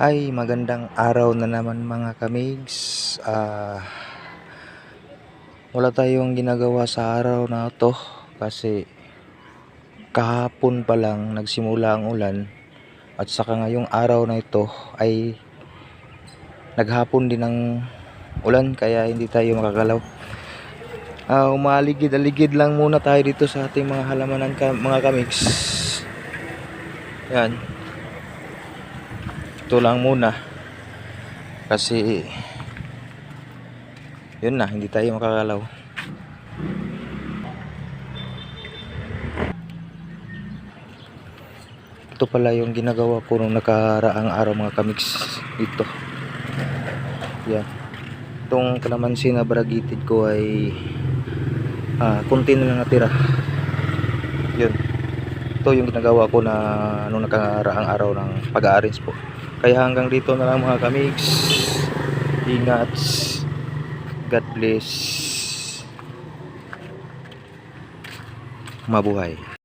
Ay, magandang araw na naman mga kamigs. Ah, wala tayong ginagawa sa araw na to kasi kahapon pa lang nagsimula ang ulan at saka ngayong araw na ito ay naghapon din ang ulan kaya hindi tayo makagalaw. Ah, umaligid-aligid lang muna tayo dito sa ating mga halamanan ka, mga kamigs. Yan. Ito lang muna. Kasi yun na, hindi tayo makakalaw. Ito pala yung ginagawa ko nung nakaraang araw mga kamiks dito. Yan. Itong kalamansi na bragitid ko ay ah, kunti na lang natira. Yun. Ito yung ginagawa ko na nung nakaraang araw ng pag-arrange po. Kaya hanggang dito na lang mga kamiks. Ingat. God bless. Mabuhay.